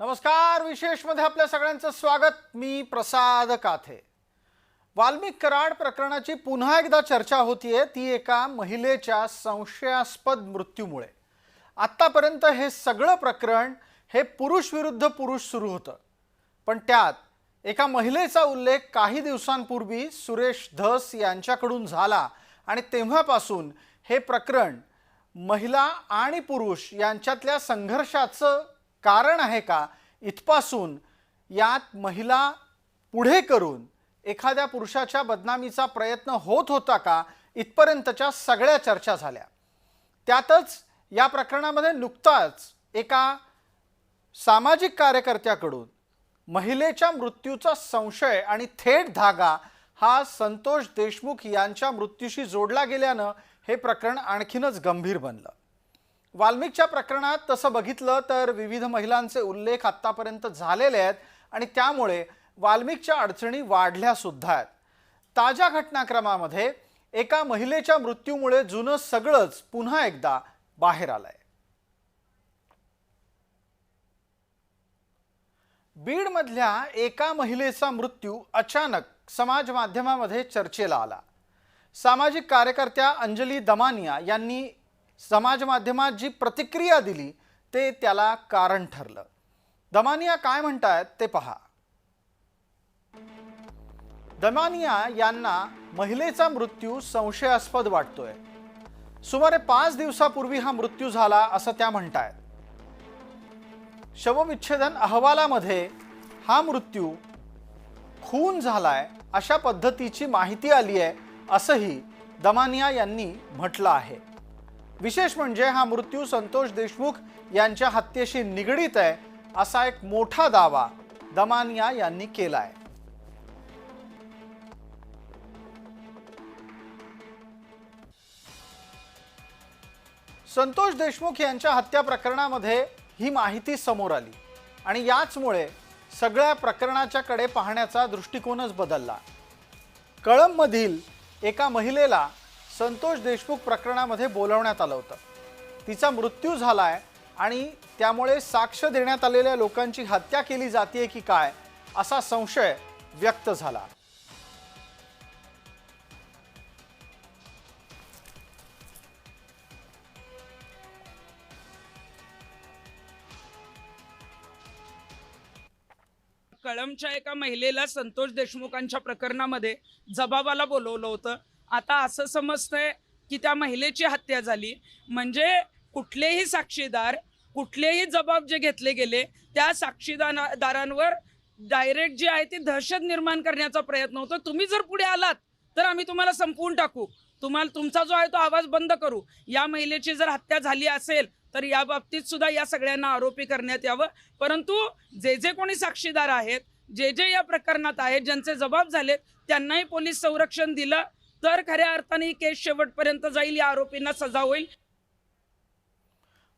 नमस्कार विशेषमध्ये आपल्या सगळ्यांचं स्वागत. मी प्रसाद काथे. वाल्मिक कराड प्रकरणाची पुन्हा एकदा चर्चा होतीये. ती एका महिलेच्या संशयास्पद मृत्यूमुळे. आत्तापर्यंत हे सगळं प्रकरण हे पुरुष विरुद्ध पुरुष सुरू होतं. पण त्यात एका महिलेचा उल्लेख काही दिवसांपूर्वी सुरेश धस यांच्याकडून झाला आणि तेव्हापासून हे प्रकरण महिला आणि पुरुष यांच्यातल्या संघर्षाचं कारण आहे का? इथपासून यात महिला पुढे करून एखाद्या पुरुषाच्या बदनामीचा प्रयत्न होत होता का? इथपर्यंतच्या सगळ्या चर्चा झाल्या. त्यातच या प्रकरणामध्ये नुकताच एका सामाजिक कार्यकर्त्याकडून महिलेच्या मृत्यूचा संशय आणि थेट धागा हा संतोष देशमुख यांच्या मृत्यूशी जोडला गेल्यानं हे प्रकरण आणखीनच गंभीर बनलं. वाल्मिकच्या प्रकरणात तसं बघितलं तर विविध महिलांचे उल्लेख आत्तापर्यंत झालेले आहेत आणि त्यामुळे वाल्मिकच्या अडचणी वाढल्या सुद्धा आहेत. ताज्या घटनाक्रमामध्ये एका महिलेच्या मृत्यूमुळे जुनं सगळंच पुन्हा एकदा बाहेर आलंय. बीडमधल्या एका महिलेचा मृत्यू अचानक समाज माध्यमामध्ये चर्चेला आला. सामाजिक कार्यकर्त्या अंजली दमानिया यांनी समाज माध्यमात जी प्रतिक्रिया दिली ते त्याला कारण ठरलं. दमानिया काय म्हणतायत ते पहा. दमानिया यांना महिलेचा मृत्यू संशयास्पद वाटतोय. सुमारे पाच दिवसापूर्वी हा मृत्यू झाला असं त्या म्हणतायत. शवविच्छेदन अहवालामध्ये हा मृत्यू खून झालाय अशा पद्धतीची माहिती आली आहे असंही दमानिया यांनी म्हटलं आहे. विशेष म्हणजे हा मृत्यू संतोष देशमुख यांच्या हत्येशी निगडीत आहे असा एक मोठा दावा दमानिया यांनी केला आहे संतोष देशमुख यांच्या हत्या प्रकरणामध्ये ही माहिती समोर आली आणि याचमुळे सगळ्या प्रकरणाच्या कडे पाहण्याचा दृष्टिकोनच बदलला. कळंबमधील एका महिलेला संतोष देशमुख प्रकरणामध्ये बोलवण्यात आलं होतं. तिचा मृत्यू झालाय आणि त्यामुळे साक्ष देण्यात आलेल्या लोकांची हत्या केली जाते की काय असा संशय व्यक्त झाला. कळमच्या एका महिलेला संतोष देशमुखांच्या प्रकरणामध्ये जबाबाला बोलवलं होतं. आता असं समजतंय की त्या महिलेची हत्या झाली. म्हणजे कुठलेही साक्षीदार कुठलेही जबाब जे घेतले गेले त्या साक्षीदारांवर डायरेक्ट जी आहे ती दहशत निर्माण करण्याचा प्रयत्न होतो. तुम्ही जर पुढे आलात तर आम्ही तुम्हाला संपवून टाकू. तुम्हाला तुमचा जो आहे तो आवाज बंद करू. या महिलेची जर हत्या झाली असेल तर या बाबतीत सुद्धा या सगळ्यांना आरोपी करण्यात यावं. परंतु जे जे कोणी साक्षीदार आहेत जे जे या प्रकरणात आहेत ज्यांचे जबाब झालेत त्यांनाही पोलीस संरक्षण दिलं. तर खऱ्या अर्थाने ही केस शेवटपर्यंत जाईल या आरोपींना सजा होईल.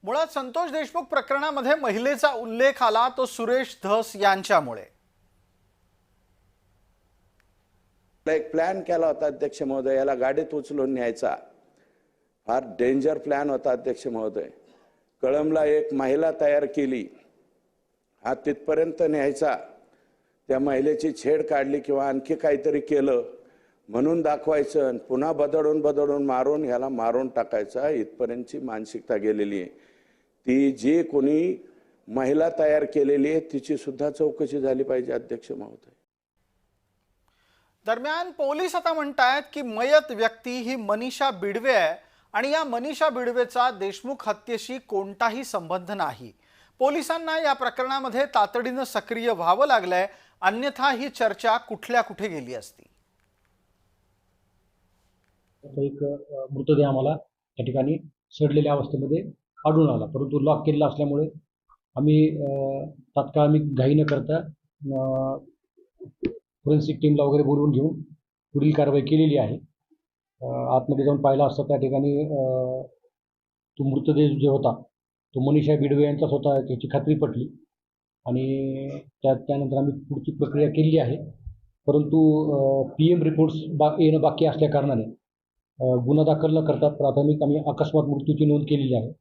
मुळात संतोष देशमुख प्रकरणामध्ये महिलेचा उल्लेख आला तो सुरेश धस यांच्यामुळे. एक प्लॅन केला होता अध्यक्ष महोदय याला गाडीत उचलून न्यायचा. फार डेंजर प्लॅन होता अध्यक्ष महोदय. कळमला एक महिला तयार केली. हा तिथपर्यंत न्यायचा. त्या महिलेची छेड काढली किंवा आणखी काहीतरी केलं. म्हणून दाखवायचं आणि पुन्हा बदडून बदडून मारून ह्याला मारून टाकायचा इथपर्यंतची मानसिकता गेलेली आहे. ती जी कोणी महिला तयार केलेली आहे तिची सुद्धा चौकशी झाली पाहिजे अध्यक्ष महोदय. दरम्यान पोलीस आता म्हणतायत की मयत व्यक्ती ही मनीषा बिडवे आहे आणि या मनीषा बिडवेचा देशमुख हत्येशी कोणताही संबंध नाही. पोलिसांना या प्रकरणामध्ये तातडीनं सक्रिय व्हावं लागलंय अन्यथा ही चर्चा कुठल्या कुठे गेली असती. त्याचा एक मृतदेह आम्हाला त्या ठिकाणी सडलेल्या अवस्थेमध्ये आढळून आला. परंतु लॉक केलेला असल्यामुळे आम्ही तात्काळ आम्ही घाई न करता फोरेन्सिक टीमला वगैरे बोलवून घेऊन पुढील कारवाई केलेली आहे. आतमध्ये जाऊन पाहिला असता त्या ठिकाणी तो मृतदेह जे होता तो मनीषा बिडवे यांचाच होता याची खात्री पटली आणि त्या त्यानंतर आम्ही पुढची प्रक्रिया केली आहे. परंतु पी एम रिपोर्ट्स बा येणं बाकी असल्या कारणाने गुन्हा दाखल न करता प्राथमिक आम्ही अकस्मात मृत्यूची नोंद केलेली आहे.